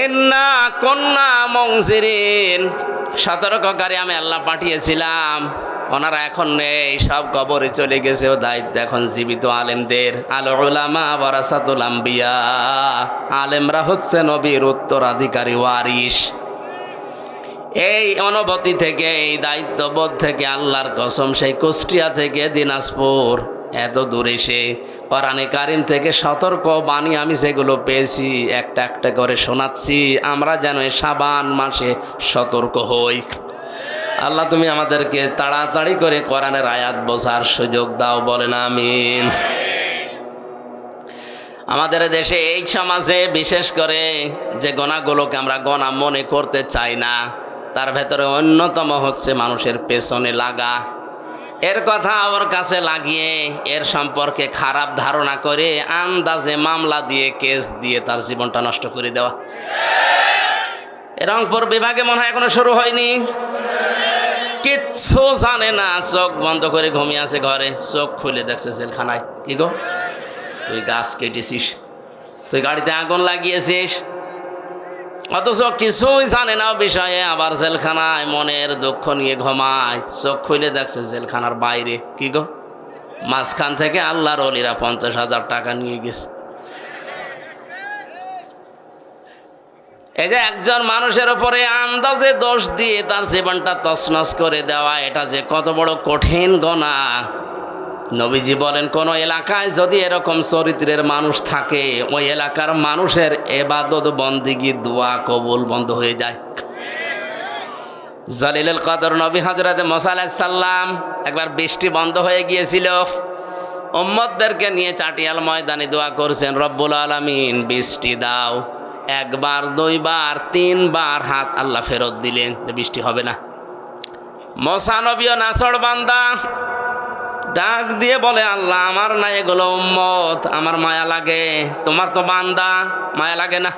এন্না কন্যা মংসিরিন সতর্ককারী আমি আল্লাহ পাঠিয়েছিলাম। ওনারা এখন নেই, সব কবরে চলে গেছে। ও দায়িত্ব এখন জীবিত আলেমদের। আল ওয়ারাসাতুল আম্বিয়া। আলেমরা হচ্ছে নবীর উত্তরাধিকারী ওয়ারিস এই অনুভূতি থেকে, এই দায়িত্ববোধ থেকে, আল্লাহর কসম, সেই কুষ্টিয়া থেকে দিনাজপুর। এত দূরে সে কোরআনে কারিম থেকে সতর্ক বাণী আমি সেগুলো পেয়েছি, একটা একটা করে শোনাচ্ছি। আমরা যেন সাবান মাসে সতর্ক হই। আল্লাহ তুমি আমাদেরকে তাড়াতাড়ি করে কোরআনের আয়াত বোঝার সুযোগ দাও, বলেন আমিন। আমাদের দেশে এই সমাজে বিশেষ করে যে গোনাগুলোকে আমরা গণা মনে করতে চাই না, তার ভেতরে অন্যতম হচ্ছে মানুষের পেছনে লাগা। এর কথা ওর কাছে লাগিয়ে এর সম্পর্কে খারাপ ধারণা করে আন্দাজে মামলা দিয়ে, কেস দিয়ে তার জীবনটা নষ্ট করে দেওয়া। রংপুর বিভাগে মনে হয় এখনও শুরু হয়নি। কিচ্ছু জানে না, চোখ বন্ধ করে ঘুমিয়ে আছে ঘরে, চোখ খুলে দেখছে জেলখানায়। কি গো? তুই গাছ কেটেছিস, তুই গাড়িতে আগুন লাগিয়েছিস অথচ কিছুই জানে না বিষয়ে, আবার জেলখানায় মনের দুঃখ নিয়ে ঘুমায়। চোখ খুলে দেখছে জেলখানার বাইরে। কি গো? মাঝখান থেকে আল্লাহর অলিরা পঞ্চাশ হাজার টাকা নিয়ে গেছে। এই যে একজন মানুষের উপরে আন্দাজে দোষ দিয়ে তার জীবনটা তছনছ করে দেওয়া, এটা যে কত বড় কঠিন গনা। নবীজি বলেন, কোন এলাকায় যদি এরকম চরিত্রের মানুষ থাকে, ওই এলাকার মানুষের এবাদত বন্দিগি দোয়া কবুল বন্ধ হয়ে যায়? জালিলুল কদর নবী হজরত সাল্লাম একবার বৃষ্টি বন্ধ হয়ে গিয়েছিল। উম্মদদেরকে নিয়ে চাটিয়াল ময়দানে দোয়া করছেন, রব্বুল আলমিন, বৃষ্টি দাও। একবার, দুইবার, তিনবার হাত আল্লাহ ফেরত দিলেন, বৃষ্টি হবে না। মশানবীয় নাসর বান্দা ডাক দিয়ে বলে, আল্লাহ, আমার না এগুলো উম্মত, আমার মায়া লাগে। তোমার তো বান্দা, মায়া লাগে না?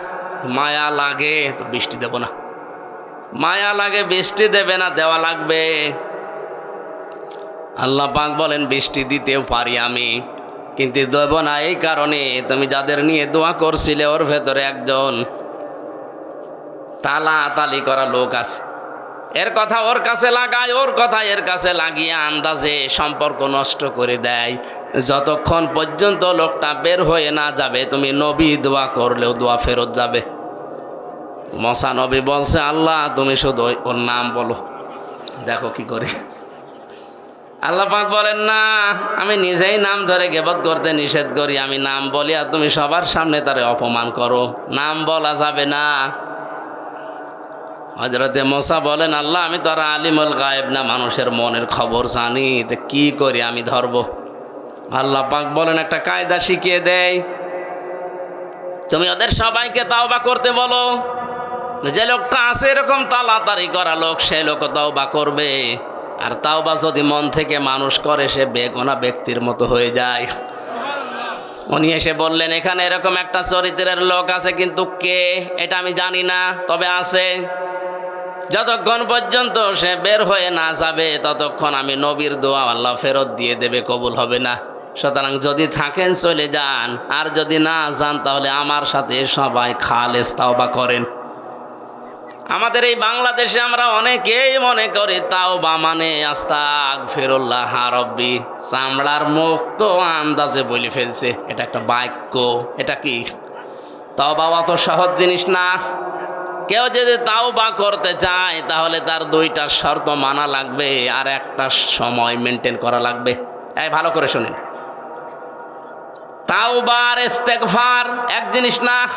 মায়া লাগে, তো বৃষ্টি দেব না। মায়া লাগে, বৃষ্টি দেবে না, দেওয়া লাগবে। আল্লাহ পাক বলেন, বৃষ্টি দিতেও পারি আমি, কিন্তু দেব না এই কারণে। তুমি যাদের নিয়ে দোয়া করছিলে, ওর ভেতরে একজন তালা তালি করা লোক আছে। এর কথা ওর কাছে লাগায়, ওর কথা এর কাছে লাগিয়ে আন্দাজে সম্পর্ক নষ্ট করে দেয়। যতক্ষণ পর্যন্ত লোকটা বের হয়ে না যাবে, তুমি নবী দোয়া করলেও দোয়া ফেরত যাবে। মশা নবী বলছে, আল্লাহ, তুমি শুধু ওর নাম বলো। দেখো কি করে। আল্লাহ পাক বলেন, না, আমি নিজেই নাম ধরে গেবত করতে নিষেধ করি। আমি নাম বলি আর তুমি সবার সামনে তারে অপমান করো। নাম বলা যাবে না। হজরতে মোসা বলেন, আল্লাহ, আমি তো আর আলিমুল গায়েব না, মানুষের মনের খবর জানি, তো কি করি আমি ধরবো? আল্লাহ পাক বলেন, একটা কায়দা শিখিয়ে দেয় তুমি ওদের সবাইকে তাওবা করতে বলো। যে লোকটা আছে এরকম তাড়াতাড়ি করা লোক, সে লোক তাওবা করবে। আর তাওবা যদি মন থেকে মানুষ করে, সে বেগোনা ব্যক্তির মতো হয়ে যায়। উনি এসে বললেন, এখানে এরকম একটা চরিত্রের লোক আছে কিন্তু কে? এটা আমি জানি না, তবে আছে। যতক্ষণ পর্যন্ত সে বের হয়ে না যাবে, ততক্ষণ আমি নবীর দোয়া আল্লাহ ফেরত দিয়ে দেবে, কবুল হবে না। সুতরাং যদি থাকেন, চলে যান। আর যদি না যান, তাহলে আমার সাথে সবাই খালেস্তাও তাওবা করেন। আমাদের এই বাংলাদেশে আমরা অনেকেই মনে করি, তাও বা মানে আস্তাক ফেরুল্লাহ হারব্বি চামড়ার মুখ তো আন্দাজে বলে ফেলছে, এটা একটা বাক্য, এটা কি? তাও বাবা তো সহজ জিনিস না। কেউ যদি তাও বা করতে চায়, তাহলে তার দুইটা শর্ত মানা লাগবে, আর একটা সময় মেনটেন করা লাগবে। এই, ভালো করে শুনেন। তাও বা আর এক জিনিস না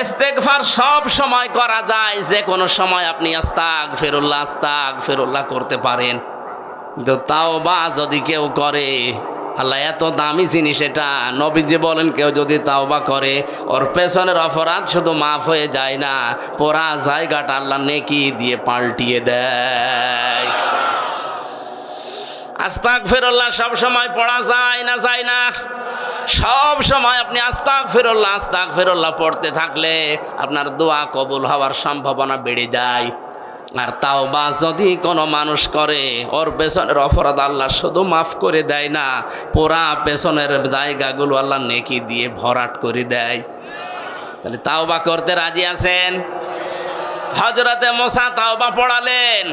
ইস্তেগফার সব সময় করা যায়, যে কোনো সময় আপনি আস্তাক ফেরুল্লাহ আস্তাক ফেরুল্লাহ করতে পারেন। কিন্তু তাও বা যদি কেউ করে, আল্লাহ এত দামি জিনিস এটা, নবীজি বলেন কেউ যদি তাওবা করে, ওর পেছনের অপরাধ শুধু মাফ হয়ে যায় না, পোড়া জায়গাটা আল্লাহ নেকি দিয়ে পাল্টিয়ে দেয়। আস্তাক ফেরল্লাহ সব সময় পড়া যায় না যায় না? সব সময় আপনি আস্তাক ফেরল্লাহ আস্তাক ফেরল্লাহ পড়তে থাকলে আপনার দোয়া কবুল হওয়ার সম্ভাবনা বেড়ে যায়। আর তাও বা যদি কোনো মানুষ করে, ওর পেছনের অপরাধ আল্লাহ শুধু মাফ করে দেয় না, পোড়া পেছনের জায়গাগুলো আল্লাহ নেকি দিয়ে ভরাট করে দেয়। তাহলে তাও বা করতে রাজি আছেন? হজরতে মোসা তাওবা পড়ালেন।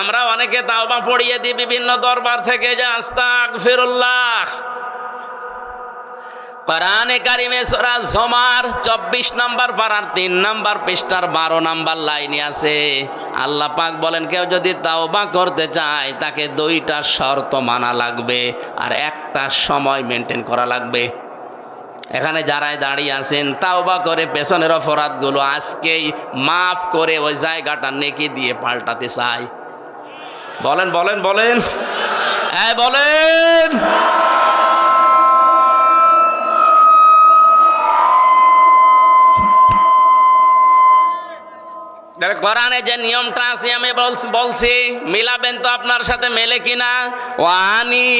আমরা অনেকে তাওবা পড়িয়ে দিই বিভিন্ন দরবার থেকে যে আস্তাক ফিরুল্লাহ কোরআনে কারিমে সূরা জমার চব্বিশ নম্বর পারার তিন নম্বর পৃষ্ঠার বারো নম্বর লাইনে আছে। আল্লাহ পাক বলেন, কেউ যদি তাওবা করতে চায়, তাকে দুইটা শর্ত মানা লাগবে আর একটা সময় মেনটেন করা লাগবে। এখানে যারাই দাঁড়িয়ে আছেন, তাওবা করে পেছনের অপরাধগুলো আজকেই মাফ করে ওই জায়গাটা নেকি দিয়ে পাল্টাতে চায়। বলেন বলেন বলেন। হ্যাঁ বলেন। কোরআনে যে নিয়মটা আছে, আমি বলছি মিলাবেন তো আপনার সাথে মেলে কিনা ওয়ানি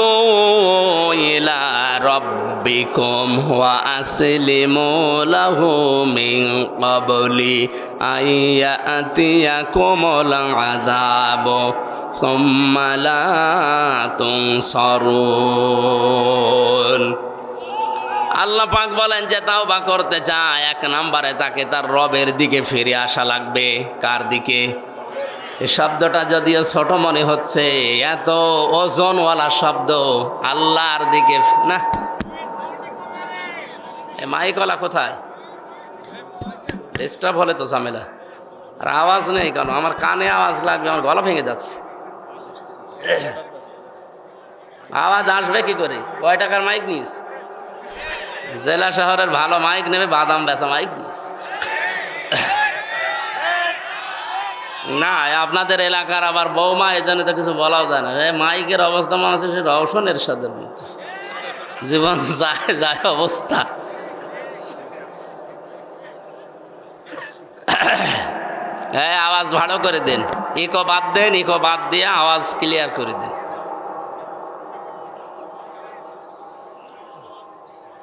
বইলা রব্বিকুম ওয়া আসলিমু লাহু মিন ক্বাবলি আইয়াতিয়াকুমুল আযাব সুম্মা লা তুনসারুন। আল্লাহ পাক বলেন যে তাও বা করতে চায়, এক নাম্বারে তাকে তার রবের দিকে ফিরে আসা লাগবে। কার দিকে? এই শব্দটা যদিও ছোট মনে হচ্ছে, এত ওজনওয়ালা শব্দ আল্লাহর দিকে না। এ মাইকওয়ালা কোথায়? ডিস্টার্ব হলে তো ঝামেলা। আর আওয়াজ নেই কেন? আমার কানে আওয়াজ লাগবে, আমার গলা ভেঙে যাচ্ছে। আওয়াজ আসবে কি করে? কয় টাকার মাইক নিস? জেলা শহরের ভালো মাইক নেবে, বাদাম বেচা মাইক না আপনাদের এলাকার আবার বৌমা, এই জন্য তো কিছু বলাও যায় না। মাইকের অবস্থা মনে হচ্ছে সে রওশনের সাথে মতো। জীবন যায় যায় অবস্থা। হ্যাঁ আওয়াজ ভালো করে দেন। ইকো বাদ দেন, ইকো বাদ দিয়ে আওয়াজ ক্লিয়ার করে দেন।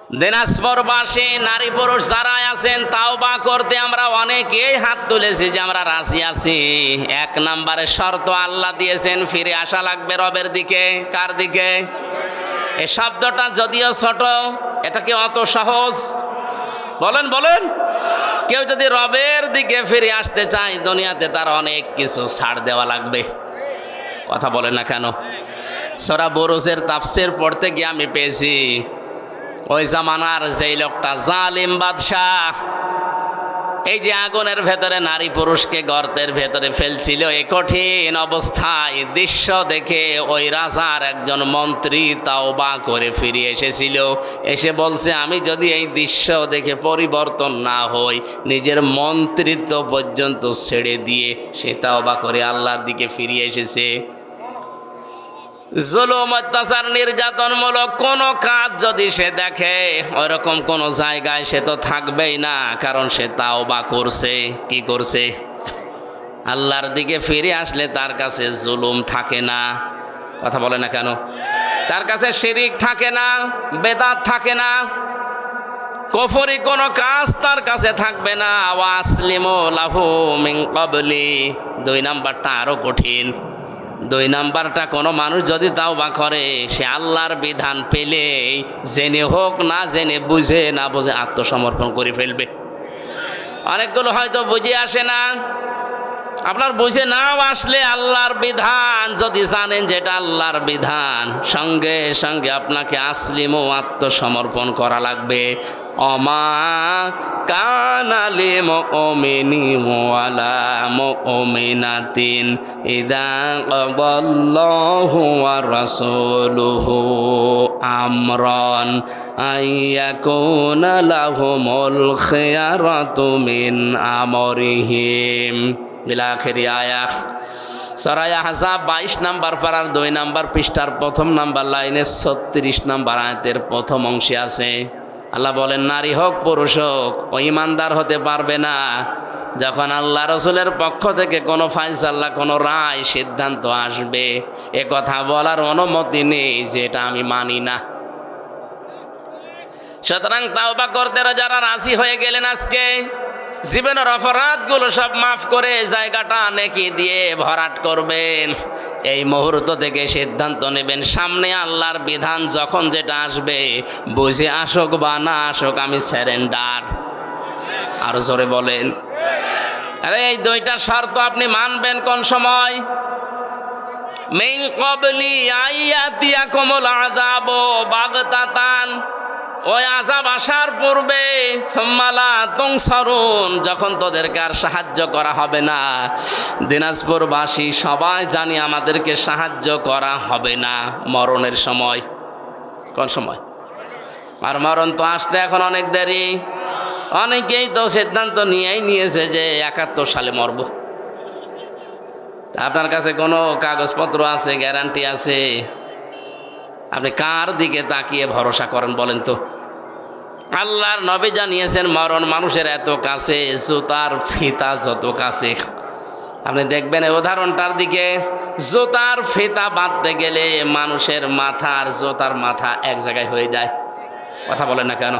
দিনাজপুরবাসী, নারী পুরুষ যারা আছেন তাও বা করতে আমরা অনেকেই হাত তুলেছি যে আমরা রাজি আছি। এক নম্বরে শর্ত আল্লাহ দিয়েছেন, ফিরে আসা লাগবে রবের দিকে। কার দিকে? এ শব্দটা যদিও ছোট, এটা কি অত সহজ? বলেন বলেন। কেউ যদি রবের দিকে ফিরে আসতে চায়, দুনিয়াতে তার অনেক কিছু ছাড় দেওয়া লাগবে। কথা বলে না কেন? সরা বরুজের তাফসির পড়তে গিয়ে আমি পেয়েছি। ওই জামানার যেই লোকটা জালিম বাদশাহ। এই যে আগুনের ভেতরে নারী পুরুষকে গর্তের ভেতরে ফেলছিল এই কঠিন অবস্থায় দৃশ্য দেখে ওই রাজার একজন মন্ত্রী তাও বা করে ফিরে এসেছিল। এসে বলছে, আমি যদি এই দৃশ্য দেখে পরিবর্তন না হই, নিজের মন্ত্রিত্ব পর্যন্ত ছেড়ে দিয়ে সে তাও বা করে আল্লাহর দিকে ফিরে এসেছে। জুলুম, অত্যাচার, নির্যাতনমূলক কোনো কাজ যদি সে দেখে, ওইরকম কোনো জায়গায় সে তো থাকবেই না, কারণ সে তাও বা করছে। কি করছে? আল্লাহর দিকে ফিরে আসলে তার কাছে জুলুম থাকে না। কথা বলে না কেন? তার কাছে শিরিক থাকে না, বেদাত থাকে না, কফরি কোনো কাজ তার কাছে থাকবে না। ওয়াসলিমু লাহু মিন ক্বাবলি। দুই নাম্বারটা আরও কঠিন। দুই নাম্বারটা, কোনো মানুষ যদি তাও বা করে, সে আল্লাহর বিধান পেলেই জেনে হোক না জেনে বুঝে না বুঝে আত্মসমর্পণ করে ফেলবে। অনেকগুলো হয়তো বুঝে আসে না। আপনার বুঝে নাও আসলে আল্লাহর বিধান। যদি জানেন যেটা আল্লাহর বিধান, সঙ্গে সঙ্গে আপনাকে আসলিম ও আত্মসমর্পণ করা লাগবে। অমা কানালে মিনি মোয়ালা মিনাতিন ইদা কবল্লাহু ওয়া রাসূলুহু আমরান আইয়াকুনা লাহুমুল খিয়ারাতু মিন আমরিহিম। বিলাখেরি আয়া। সরায়া হাসাব বাইশ নাম্বার পাড়ার দুই নাম্বার পৃষ্ঠার প্রথম নাম্বার লাইনে ছত্রিশ নাম্বার আয়াতের প্রথম অংশে আছে। আল্লাহ বলেন, নারী হোক, পুরুষ হোক, ও ইমানদার হতে পারবে না। যখন আল্লাহ রসুলের পক্ষ থেকে কোনো ফাইসাল্লা কোনো রায়, সিদ্ধান্ত আসবে, এ কথা বলার অনুমতি নেই যেটা আমি মানি না। সুতরাং তাও বা করতে যারা রাজি হয়ে গেলেন আজকে জীবনের অপরাধগুলো সব মাফ করে জায়গাটা নেকি দিয়ে ভরাট করবেন। এই মুহূর্ত থেকে সিদ্ধান্ত নেবেন, সামনে আল্লাহর বিধান যখন যেটা আসবে, বুঝে আসুক বা না আসুক, আমি স্যারেন্ডার আরও জোরে বলেন। আরে, এই দুইটা শর্ত আপনি মানবেন কোন সময়? মিন কবলি আইয়াতিয়া কমল আযাব বাগতাতান। ওই আজাব আসার পূর্বে সম্মালা যখন তোদেরকে আর সাহায্য করা হবে না, দিনাজপুরবাসী সবাই জানি আমাদেরকে সাহায্য করা হবে না মরণের সময়। কোন সময়? আর মরণ তো আসতে এখন অনেক দেরি। অনেকেই তো সিদ্ধান্ত নিয়েই নিয়েছে যে একাত্তর সালে মরব। আপনার কাছে কোনো কাগজপত্র আছে, গ্যারান্টি আছে? আপনি কার দিকে তাকিয়ে ভরসা করেন বলেন তো? আল্লাহর নবী জানিয়েছেন, মরণ মানুষের এত কাছে, জুতার ফিতা যত কাছে। আপনি দেখবেন উদাহরণটার দিকে, জুতার ফিতা বাঁধতে গেলে মানুষের মাথা আর জুতার মাথা এক জায়গায় হয়ে যায়। কথা বলেন না কেন?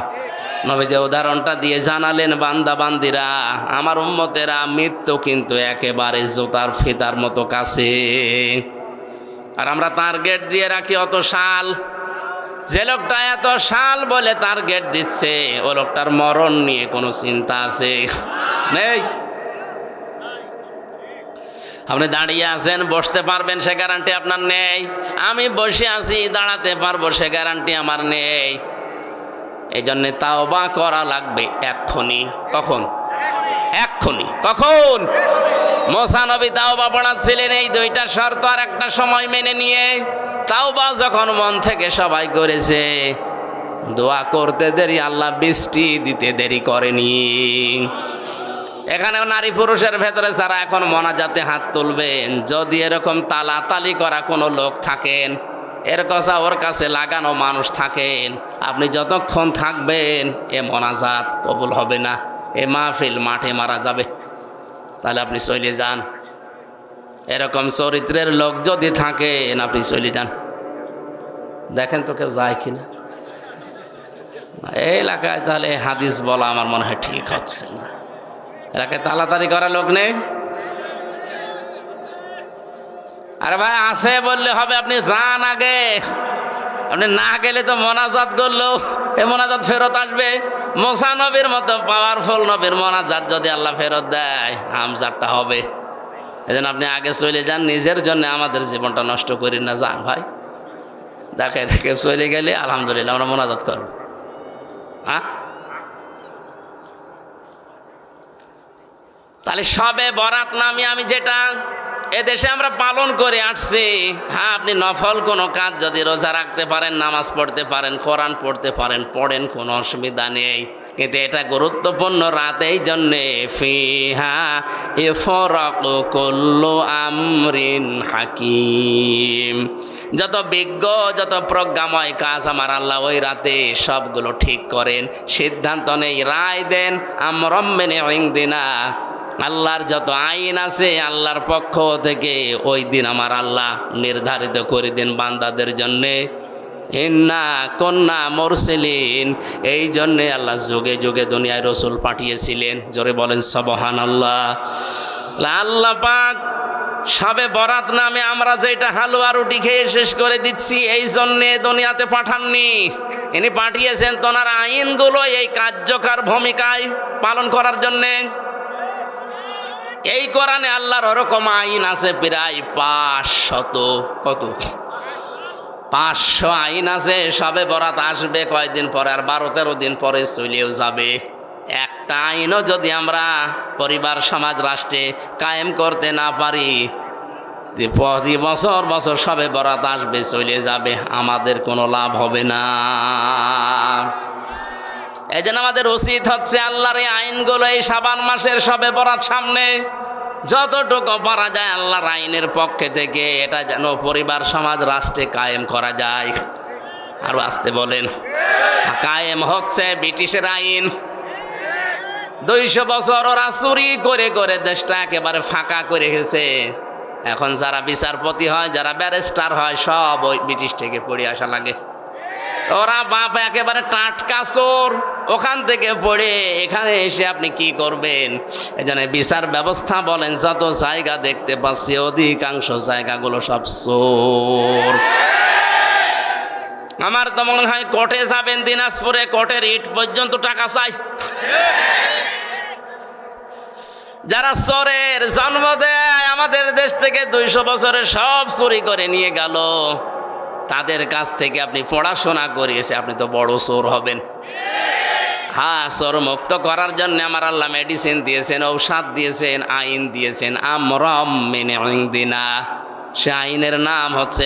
নবী যে উদাহরণটা দিয়ে জানালেন, বান্দা বান্দিরা, আমার উম্মতেরা মৃত্যু কিন্তু একেবারে জোতার ফিতার মতো কাছে। আর আমরা তার গেট দিয়ে রাখি অত শাল। যে লোকটা এত শাল বলে তার গেট দিচ্ছে, ও লোকটার মরণ নিয়ে কোনো চিন্তা আছে? নেই। আপনি দাঁড়িয়ে আছেন, বসতে পারবেন, সে গ্যারান্টি আপনার নেই। আমি বসে আছি, দাঁড়াতে পারব, সে গ্যারান্টি আমার নেই। এই জন্যে তাওবা করা লাগবে এক্ষুনি। কখন? এক্ষুনি। কখন? মোসানবী তাওবা পড়াচ্ছিলেন এই দুইটা শর্ত আর একটা সময় মেনে নিয়ে। তাওবা যখন মন থেকে সবাই করেছে, দোয়া করতে দেরি, আল্লাহ বৃষ্টি দিতে দেরি করেনি। এখানেও নারী পুরুষের ভেতরে যারা এখন মনাজাতে হাত তুলবেন, যদি এরকম তালাতালি করা কোনো লোক থাকেন, এর কথা ওর কাছে লাগানো মানুষ থাকেন, আপনি যতক্ষণ থাকবেন, এ মনাজাত কবুল হবে না, এ মাহফিল মাঠে মারা যাবে। তাহলে আপনি চলে যান। এরকম চরিত্রের লোক যদি থাকেন আপনি চলে যান। দেখেন তো কেউ যায় কিনা। এই এলাকায় তাহলে হাদিস বলা আমার মনে হয় ঠিক হচ্ছে না। এলাকায় তাড়াতাড়ি করা লোক নেই? আরে ভাই, আছে বললে হবে, আপনি যান আগে। আপনি না গেলে তো মোনাজাত করল এ মোনাজাত ফেরত আসবে। মোসা নবীর মতো পাওয়ারফুল নবীর মোনাজাত যদি আল্লাহ ফেরত দেয়, হামজারটা হবে। এই জন্য আপনি আগে চলে যান, নিজের জন্য আমাদের জীবনটা নষ্ট করি না যান ভাই। দেখে দেখে চলে গেলে আলহামদুলিল্লাহ আমরা মোনাজাত করব। হ্যাঁ? তাহলে সবে বরাত নামে আমি যেটা এদেশে আমরা পালন করে আসছি। হ্যাঁ আপনি নফল কোনো কাজ যদি রোজা রাখতে পারেন, নামাজ পড়তে পারেন, কোরআন পড়তে পারেন, পড়েন, কোনো অসুবিধা নেই। কিন্তু এটা গুরুত্বপূর্ণ রাত, এই জন্যে ফিহা ইফরাক কুল্লু আমরিন হাকিম। যত বিজ্ঞ, যত প্রজ্ঞাময় কাজ আমার আল্লাহ ওই রাতে সবগুলো ঠিক করেন। সিদ্ধান্ত নেই, রায় দেন আমরম্মেনে দিনা। আল্লাহর যত আইন আছে, আল্লাহর পক্ষ থেকে ওই দিন আমার আল্লাহ নির্ধারিত করে দিন বান্দাদের জন্যে। ইন্না কন্যা মোরসেলিন। এই জন্যে আল্লাহ যুগে যুগে দুনিয়ায় রসুল পাঠিয়েছিলেন। জোরে বলেন সবহান আল্লাহ আল্লাহ পাক সবে বরাত নামে আমরা যেটা হালুয়া রুটি খেয়ে শেষ করে দিচ্ছি, এই জন্যে দুনিয়াতে পাঠাননি। ইনি পাঠিয়েছেন তোনার আইনগুলো, এই কার্যকর ভূমিকায় পালন করার জন্যে। এই কোরআনে আল্লাহর ওরকম আইন আছে প্রায় পাঁচশত, কত? পাঁচশো আইন আছে, সবে বরাত আসবে কয়েকদিন পরে, আর বারো তেরো দিন পরে চলেও যাবে। একটা আইনও যদি আমরা পরিবার, সমাজ, রাষ্ট্রে কায়েম করতে না পারি প্রতি বছর বছর সবে বরাত আসবে, চলে যাবে, আমাদের কোনো লাভ হবে না। এই জন্য আমাদের উচিত হচ্ছে আল্লাহর এই আইনগুলো এই সাবান মাসের সবে বরাত সামনে। যতটুকু পারা যায় আল্লাহর আইনের পক্ষে থেকে এটা যেন পরিবার, সমাজ, রাষ্ট্রে কায়েম করা যায়। আরও আসতে বলেন। কায়েম হচ্ছে ব্রিটিশের আইন। দুইশো বছর ওরা চুরি করে করে দেশটা একেবারে ফাঁকা করে গেছে এখন যারা বিচারপতি হয়, যারা ব্যারিস্টার হয়, সব ওই ব্রিটিশ থেকে পড়ে আসা লাগে। ওরা বাপ একেবারে টাটকা চোর। ওখান থেকে পড়ে এখানে এসে আপনি কি করবেন? এখানে বিচার ব্যবস্থা বলেন, যত জায়গা দেখতে পাচ্ছি, অধিকাংশ জায়গাগুলো সব চোর। আমার তো মনে হয় কোর্টে যাবেন, দিনাজপুরে কোর্টের ইট পর্যন্ত টাকা চাই। যারা চোরের জন্ম দেয়, আমাদের দেশ থেকে দুইশো বছরে সব চুরি করে নিয়ে গেল। তাদের কাছ থেকে আপনি পড়াশোনা করিয়েছে আপনি তো বড় সোর হবেন। হ্যাঁ সোর মুক্ত করার জন্য আমার আল্লাহ মেডিসিন দিয়েছেন, ঔষধ দিয়েছেন, আইন দিয়েছেন। আমরম মেনে দিনা সে আইনের নাম হচ্ছে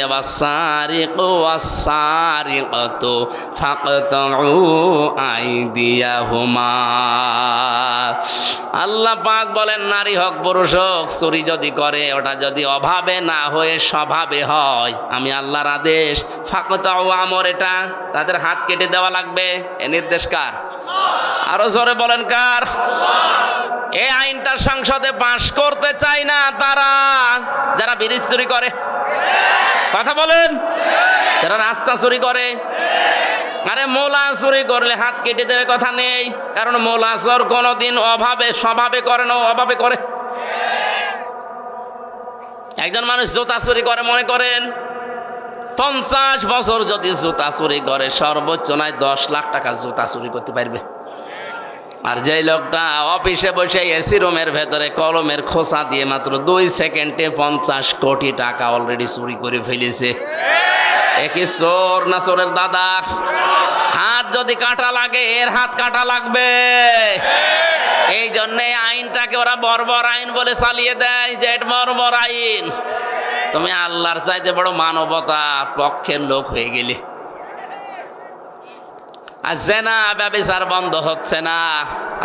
আল্লাহ পাক বলেন, নারী হোক, পুরুষ হোক, চুরি যদি করে, ওটা যদি অভাবে না হয়ে স্বভাবে হয়, আমি আল্লাহর আদেশ ফাকতাও আমর এটা, তাদের হাত কেটে দেওয়া লাগবে, এ নির্দেশ কার? আরও জোরে বলেন কার? এই আইনটা সংসদে পাশ করতে চায় না তারা। যারা ব্রিজ চুরি করে। কথা বলেন? যারা রাস্তা চুরি করে। আরে মোলা চুরি করলে হাত কেটে দেবে কথা নেই। কারণ মোলা চোর কোনোদিন অভাবে, স্বভাবে করে না, অভাবে করে। একজন মানুষ জুতা চুরি করে মনে করেন, পঞ্চাশ বছর যদি জুতা চুরি করে, সর্বোচ্চ নয় দশ লাখ টাকা জুতা চুরি করতে পারবে। আর যেই লোকটা অফিসে বসে এসি রুমের ভেতরে কলমের খোসা দিয়ে মাত্র দুই সেকেন্ডে পঞ্চাশ কোটি টাকা অলরেডি চুরি করে ফেলেছে। একই চোর না চোরের দাদা? হাত যদি কাটা লাগে, এর হাত কাটা লাগবে। এই জন্যে আইনটাকে ওরা বর্বর আইন বলে চালিয়ে দেয় যে বর্বর আইন। তুমি আল্লাহর চাইতে বড় মানবতা পক্ষের লোক হয়ে গেলে। আর জেনা ব্যবচার বন্ধ হচ্ছে না।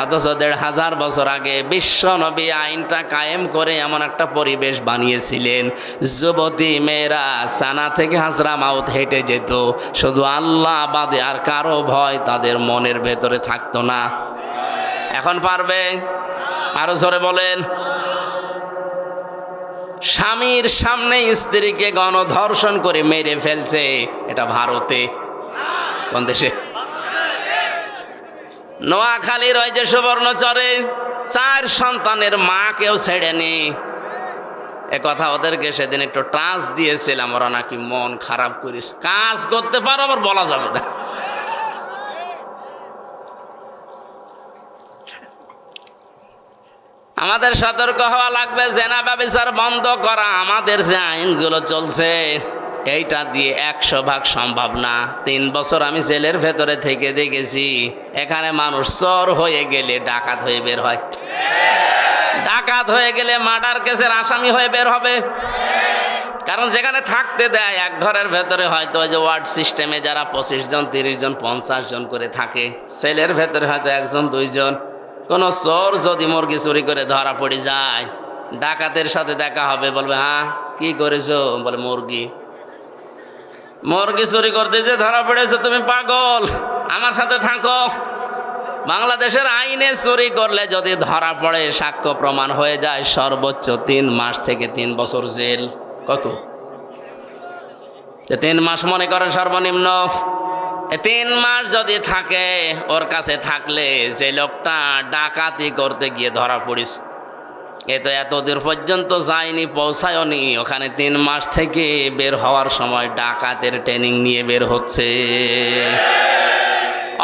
অথচ দেড় হাজার বছর আগে বিশ্ব নবী আইনটা কায়েম করে এমন একটা পরিবেশ বানিয়েছিলেন। যুবতী মেয়েরা সানা থেকে হাজরা মাউথ হেঁটে যেত। শুধু আল্লাহ বাদে আর কারও ভয় তাদের মনের ভেতরে থাকতো না। এখন পারবে? আরও জোরে বলেন। স্বামীর সামনে স্ত্রীকে গণধর্ষণ করে মেরে ফেলছে। এটা ভারতে। কোন দেশে? নোয়াখালীর ওই যে সুবর্ণচরে। চার সন্তানের মা মাকেও ছেড়েনি। এ কথা ওদেরকে সেদিন একটু টাচ দিয়েছিলাম, ওরা নাকি মন খারাপ করিস কাজ করতে পারো, আবার বলা যাবে না। আমাদের সতর্ক হওয়া লাগবে, জেনা ব্যবচার বন্ধ করা, আমাদের যে আইনগুলো চলছে। এইটা দিয়ে একশো ভাগ সম্ভব না। তিন বছর আমি জেলের ভেতরে থেকে দেখেছি, এখানে মানুষ চর হয়ে গেলে ডাকাত হয়ে বের হয়। ডাকাত হয়ে গেলে মার্ডার কেসের আসামি হয়ে বের হবে। কারণ যেখানে থাকতে দেয়, এক ঘরের ভেতরে হয়তো যে ওয়ার্ড সিস্টেমে যারা পঁচিশ জন, তিরিশ জন, পঞ্চাশ জন করে থাকে, সেলের ভেতরে হয়তো একজন, দুইজন। কোনো চোর যদি মুরগি চুরি করে ধরা পড়ে যায়, ডাকাতের সাথে দেখা হবে, বলবে হ্যাঁ কি করেছ? বলে, মুরগি। মুরগি চুরি করতে যে ধরা পড়েছো, তুমি পাগল। আমার সাথে থাকো। বাংলাদেশের আইনে চুরি করলে যদি ধরা পড়ে, সাক্ষ্য প্রমাণ হয়ে যায়, সর্বোচ্চ তিন মাস থেকে তিন বছর জেল। কত? তিন মাস মনে করেন সর্বনিম্ন। তিন মাস যদি থাকে, ওর কাছে থাকলে যে লোকটা ডাকাতি করতে গিয়ে ধরা পড়িস এ তো এতদূর পর্যন্ত যায়নি, পৌঁছায়নি। ওখানে তিন মাস থেকে বের হওয়ার সময় ডাকাতের ট্রেনিং নিয়ে বের হচ্ছে।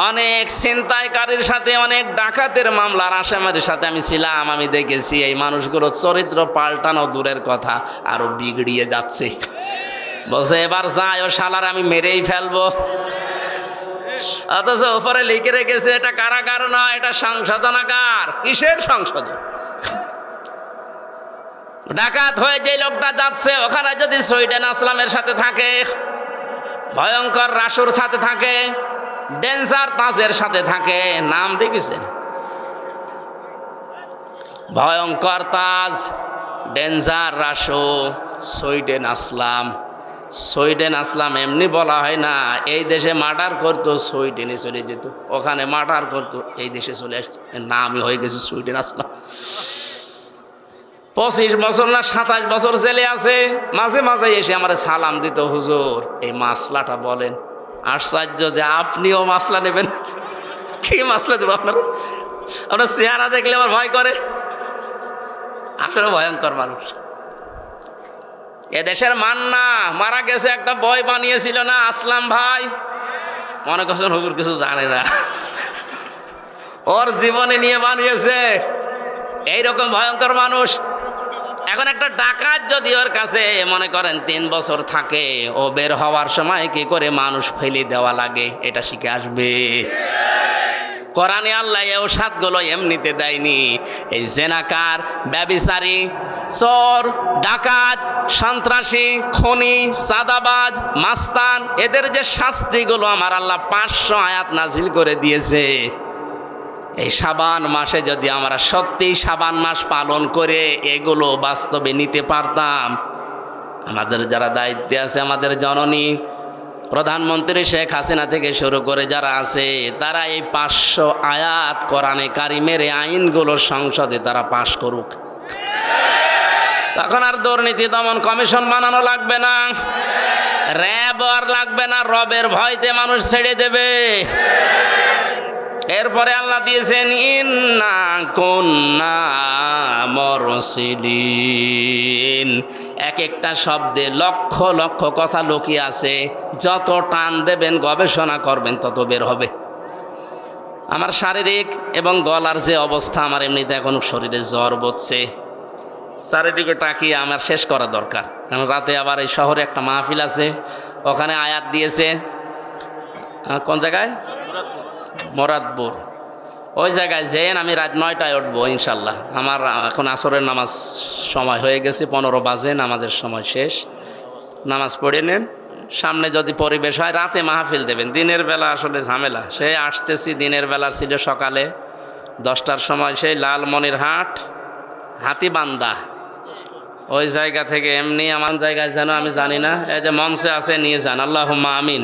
অনেক ছিনতাইকারীর সাথে, অনেক ডাকাতের মামলার আসামের সাথে আমি ছিলাম, আমি দেখেছি এই মানুষগুলোর চরিত্র পাল্টানো দূরের কথা, আরও বিগড়িয়ে যাচ্ছে। বলছে, এবার যাই ও শালার আমি মেরেই ফেলব। অথচ উপরে লিখে রেখেছে, এটা কারাগার নয়, এটা সংশোধনাগার। কিসের সংশোধন? ডাকাত হয়ে যে লোকটা যাচ্ছে, ওখানে যদি সুইডেন আসলামের সাথে থাকে, ভয়ঙ্কর রাসুর সাথে থাকে ডেন্সার তাজের সাথে থাকে, নাম দেখেছেন? ভয়ঙ্কর Taj, danger Rasu, Sweden Aslam. Sweden Aslam এমনি বলা হয় না, এই দেশে মার্ডার করতো, সুইডেনে চলে যেত। ওখানে মার্ডার করতো, এই দেশে চলে এর নামই হয়ে গেছে সুইডেন আসলাম। পঁচিশ বছর না সাতাশ বছর জেলে আছে, মাঝে মাঝে এসে আমার সালাম দিত, হুজুর, এই মাসলাটা বলেন। আশ্চর্য যে আপনিও মাসলা নেবেন। কি মাসলে দেবো আপনার? আপনার চেহারা দেখলে আমার ভয় করে। আসলে ভয়ঙ্কর মানুষ। এ দেশের মান্না, মারা গেছে একটা বই বানিয়েছিল না, আসলাম ভাই। মনে করছেন হুজুর কিছু জানে না। ওর জীবনে নিয়ে বানিয়েছে। এইরকম ভয়ঙ্কর মানুষ। এখন একটা ডাকাত যদি ওর কাছে মনে করেন তিন বছর থাকে, ও বের হওয়ার সময় কি করে মানুষ ফেলে দেওয়া লাগে? এটা শিখে আসবে। কোরআনে আল্লাহ এও সাতগুলো এমনিতে দেয়নি। এই জেনাকার, ব্যবিচারী, চোর, ডাকাত, সন্ত্রাসী, খনি সাদাবাজ মাস্তান, এদের যে শাস্তিগুলো আমার আল্লাহ পাঁচশো আয়াত নাজিল করে দিয়েছে। এই সাবান মাসে যদি আমরা সত্যি সাবান মাস পালন করে এগুলো বাস্তবে নিতে পারতাম, আমাদের যারা দায়িত্বে আছে, আমাদের জননী, প্রধানমন্ত্রী শেখ হাসিনা থেকে শুরু করে যারা আছে, তারা এই পাঁচশো আয়াত কোরআনে কারিমের আইনগুলো সংসদে তারা পাশ করুক। তখন আর দুর্নীতি দমন কমিশন বানানো লাগবে না। র্যাব আর লাগবে না, রবের ভয়তে মানুষ ছেড়ে দেবে। এরপরে আল্লাহ দিয়েছেন, ইন্না কন্যা এক একটা শব্দে লক্ষ লক্ষ কথা লুকিয়ে আছে, যত টান দেবেন, গবেষণা করবেন, তত বের হবে। আমার শারীরিক এবং গলার যে অবস্থা, আমার এমনিতে এখন শরীরে জ্বর বসছে চারিদিকে তাকিয়ে আমার শেষ করা দরকার। কারণ রাতে আবার এই শহরে একটা মাহফিল আছে, ওখানে আয়াত দিয়েছে। কোন জায়গায়? মোরাদপুর ওই জায়গায় যেন আমি রাত নয়টায় উঠবো, ইনশাল্লাহ। আমার এখন আসরের নামাজ সময় হয়ে গেছে, পনেরো বাজে, নামাজের সময় শেষ। নামাজ পড়ে নেন। সামনে যদি পরিবেশ হয়, রাতে মাহফিল দেবেন। দিনের বেলা আসলে ঝামেলা। সে আসতেছি, দিনের বেলা ছিল সকালে। দশটার সময় সেই লালমনির হাট হাতিবান্দা ওই জায়গা থেকে এমনি আমার জায়গায় যেন আমি জানি না, এই যে মঞ্চে আছে, নিয়ে যান। আল্লাহ আমিন।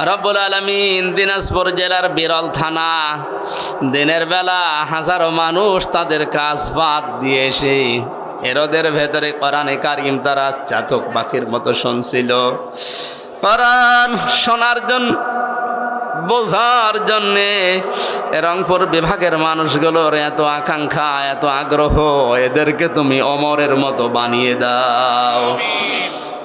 রব্বুল আলমিন দিনাজপুর জেলার বিরল থানা। দিনের বেলা হাজারো মানুষ তাদের কাজ বাদ দিয়ে এসে এরোদের ভেতরে কোরআনে কারিম তারা চাতক পাখির মতো শুনছিল। কোরআন শোনার জন্য বোঝার জন্যে রংপুর বিভাগের মানুষগুলোর এত আকাঙ্ক্ষা, এত আগ্রহ, এদেরকে তুমি অমরের মতো বানিয়ে দাও।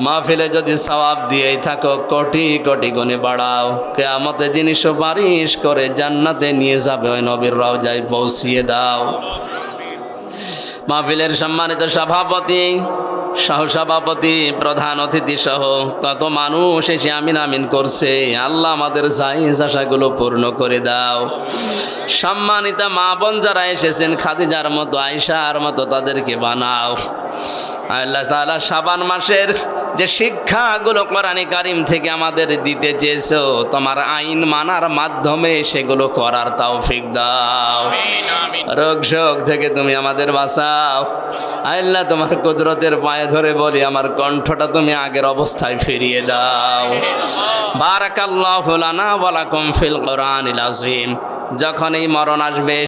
মাহফিলে যদি সওয়াব দিয়েই থাকো, কোটি কোটি গুণে বাড়াও। কেয়ামতে যিনি সুপারিশ করে জান্নাতে নিয়ে যাবে, ওই নবীর রওজায় পৌঁছিয়ে দাও। মাহফিলের সম্মানিত সভাপতি সহসভাপতি, প্রধান অতিথি সহ কত মানুষ এসে আমিন আমিন করছে। আল্লাহ আমাদের জাইজ আশাগুলো পূর্ণ করে দাও। সম্মানিতা মা বোন যারা এসেছেন, খাদিজার মতো আয়সার মতো তাদেরকে বানাও। আল্লাহ তাআলা শাবান মাসের যে শিক্ষাগুলো কোরআনে কারিম থেকে আমাদের দিতে চেয়েছো তোমার আইন মানার মাধ্যমে সেগুলো করার তৌফিক দাও। রোগ শোক থেকে তুমি আমাদের বাঁচাও। আল্লাহ তোমার কুদরতের পায়ে ধরে বলি আমার কণ্ঠটা তুমি আগের অবস্থায় ফিরিয়ে দাও। বারাকাল্লাহু লানা ওয়া লাকুম ফিল কোরআনিল আযীম। যখন এই মরণ আসবে